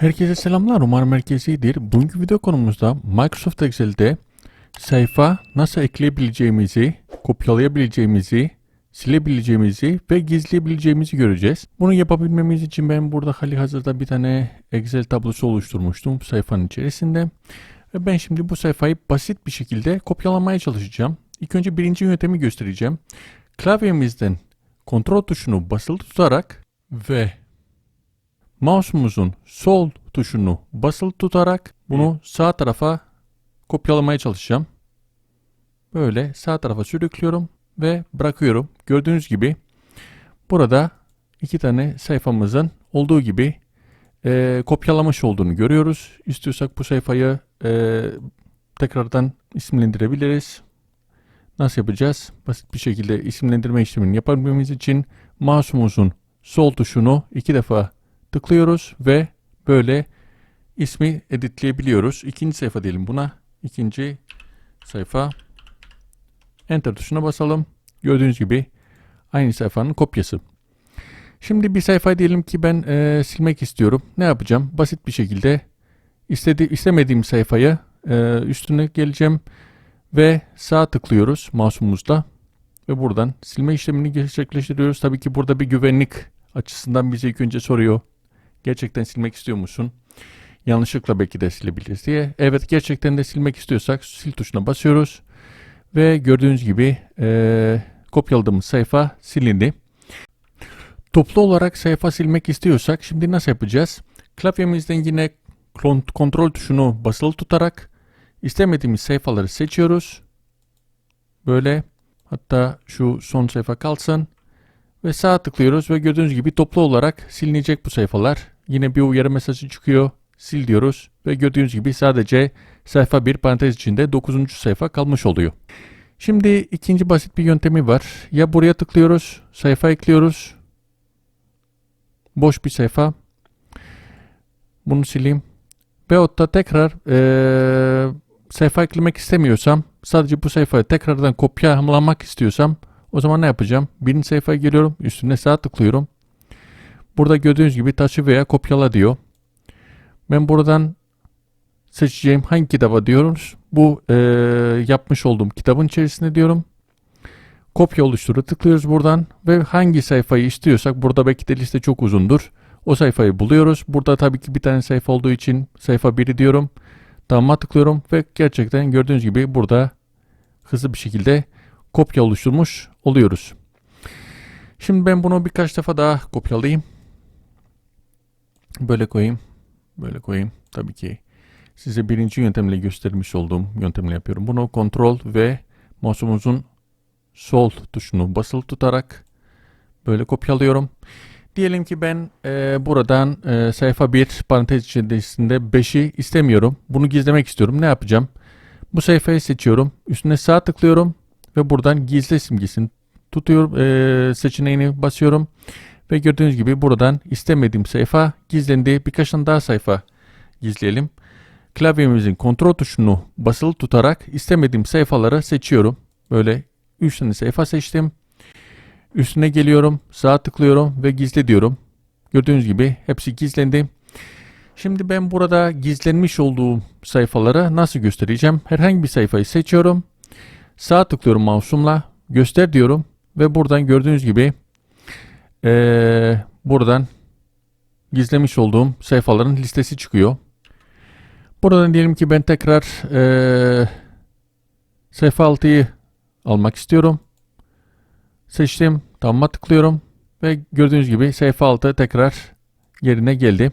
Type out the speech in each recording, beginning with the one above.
Herkese selamlar. Umarım herkes iyidir. Bugünkü video konumuzda Microsoft Excel'de sayfa nasıl ekleyebileceğimizi, kopyalayabileceğimizi, silebileceğimizi ve gizleyebileceğimizi göreceğiz. Bunu yapabilmemiz için ben burada hali hazırda bir tane Excel tablosu oluşturmuştum sayfanın içerisinde. Ve ben şimdi bu sayfayı basit bir şekilde kopyalamaya çalışacağım. İlk önce birinci yöntemi göstereceğim. Klavyemizden kontrol tuşunu basılı tutarak ve mouse'umuzun sol tuşunu basılı tutarak bunu sağ tarafa kopyalamaya çalışacağım. Böyle sağ tarafa sürüklüyorum ve bırakıyorum. Gördüğünüz gibi burada iki tane sayfamızın olduğu gibi e, kopyalamış olduğunu görüyoruz. İstiyorsak bu sayfayı e, tekrardan isimlendirebiliriz. Nasıl yapacağız? Basit bir şekilde isimlendirme işlemini yapabilmemiz için mouse'umuzun sol tuşunu iki defa tıklıyoruz ve böyle ismi editleyebiliyoruz. İkinci sayfa diyelim buna. İkinci sayfa. Enter tuşuna basalım. Gördüğünüz gibi aynı sayfanın kopyası. Şimdi bir sayfa diyelim ki ben e, silmek istiyorum. Ne yapacağım? Basit bir şekilde istedi, istemediğim sayfayı e, üstüne geleceğim ve sağ tıklıyoruz mouse'umuzla ve buradan silme işlemini gerçekleştiriyoruz. Tabii ki burada bir güvenlik açısından bize ilk önce soruyor. Gerçekten silmek istiyor musun? Yanlışlıkla belki de silebiliriz diye. Evet gerçekten de silmek istiyorsak sil tuşuna basıyoruz. Ve gördüğünüz gibi eee, kopyaladığımız sayfa silindi. Toplu olarak sayfa silmek istiyorsak şimdi nasıl yapacağız? Klavyemizden yine kont- kontrol tuşunu basılı tutarak istemediğimiz sayfaları seçiyoruz. Böyle hatta şu son sayfa kalsın ve sağ tıklıyoruz ve gördüğünüz gibi toplu olarak silinecek bu sayfalar. Yine bir uyarı mesajı çıkıyor. Sil diyoruz ve gördüğünüz gibi sadece sayfa bir parantez içinde 9. sayfa kalmış oluyor. Şimdi ikinci basit bir yöntemi var. Ya buraya tıklıyoruz, sayfa ekliyoruz. Boş bir sayfa. Bunu sileyim. Veyahut da tekrar eee, sayfa eklemek istemiyorsam, sadece bu sayfayı tekrardan kopyalamak istiyorsam o zaman ne yapacağım? Birinci sayfaya geliyorum. Üstüne sağ tıklıyorum. Burada gördüğünüz gibi taşı veya kopyala diyor. Ben buradan seçeceğim hangi kitaba diyoruz. Bu eee, yapmış olduğum kitabın içerisinde diyorum. Kopya oluşturu tıklıyoruz buradan ve hangi sayfayı istiyorsak burada belki de liste çok uzundur. O sayfayı buluyoruz. Burada tabii ki bir tane sayfa olduğu için sayfa 1'i diyorum. Tamam'a tıklıyorum ve gerçekten gördüğünüz gibi burada hızlı bir şekilde kopya oluşturmuş oluyoruz. Şimdi ben bunu birkaç defa daha kopyalayayım. Böyle koyayım. Böyle koyayım. Tabii ki size birinci yöntemle göstermiş olduğum yöntemle yapıyorum. Bunu kontrol ve mouse'umuzun sol tuşunu basılı tutarak böyle kopyalıyorum. Diyelim ki ben e, buradan e, sayfa 1 parantez içerisinde 5'i istemiyorum. Bunu gizlemek istiyorum. Ne yapacağım? Bu sayfayı seçiyorum. Üstüne sağ tıklıyorum ve buradan gizle simgesini tutuyorum. e, seçeneğini basıyorum. Ve gördüğünüz gibi buradan istemediğim sayfa gizlendi. Birkaç tane daha sayfa gizleyelim. Klavyemizin kontrol tuşunu basılı tutarak istemediğim sayfaları seçiyorum. Böyle 3 tane sayfa seçtim. Üstüne geliyorum, sağ tıklıyorum ve gizle diyorum. Gördüğünüz gibi hepsi gizlendi. Şimdi ben burada gizlenmiş olduğum sayfaları nasıl göstereceğim? Herhangi bir sayfayı seçiyorum. Sağ tıklıyorum mouse'umla. Göster diyorum. Ve buradan gördüğünüz gibi eee, buradan gizlemiş olduğum sayfaların listesi çıkıyor. Buradan diyelim ki ben tekrar eee sayfa 6'yı almak istiyorum. Seçtim. Tamam'a tıklıyorum. Ve gördüğünüz gibi sayfa 6 tekrar yerine geldi.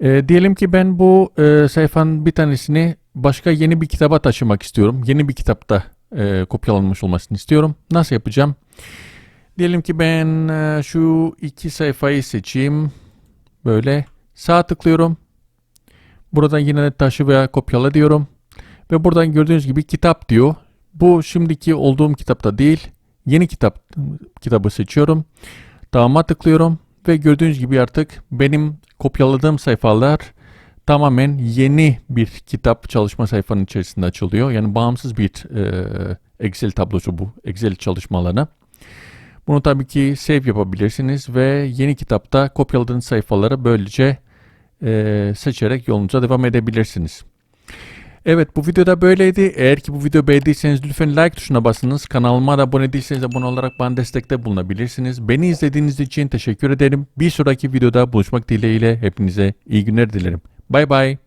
Ee, diyelim ki ben bu e, sayfanın bir tanesini başka yeni bir kitaba taşımak istiyorum. Yeni bir kitapta e, kopyalanmış olmasını istiyorum. Nasıl yapacağım? Diyelim ki ben e, şu iki sayfayı seçeyim. Böyle sağ tıklıyorum. Buradan yine taşı veya kopyala diyorum. Ve buradan gördüğünüz gibi kitap diyor. Bu şimdiki olduğum kitapta değil. Yeni kitap kitabı seçiyorum. Tamam'a tıklıyorum ve gördüğünüz gibi artık benim kopyaladığım sayfalar tamamen yeni bir kitap çalışma sayfanın içerisinde açılıyor. Yani bağımsız bir e, Excel tablosu bu. Excel çalışmalarına. Bunu tabii ki save yapabilirsiniz ve yeni kitapta kopyaladığınız sayfaları böylece e, seçerek yolunuza devam edebilirsiniz. Evet bu videoda böyleydi. Eğer ki bu video beğendiyseniz lütfen like tuşuna basınız. Kanalıma da abone değilseniz abone olarak bana destekte bulunabilirsiniz. Beni izlediğiniz için teşekkür ederim. Bir sonraki videoda buluşmak dileğiyle hepinize iyi günler dilerim. Bye bye.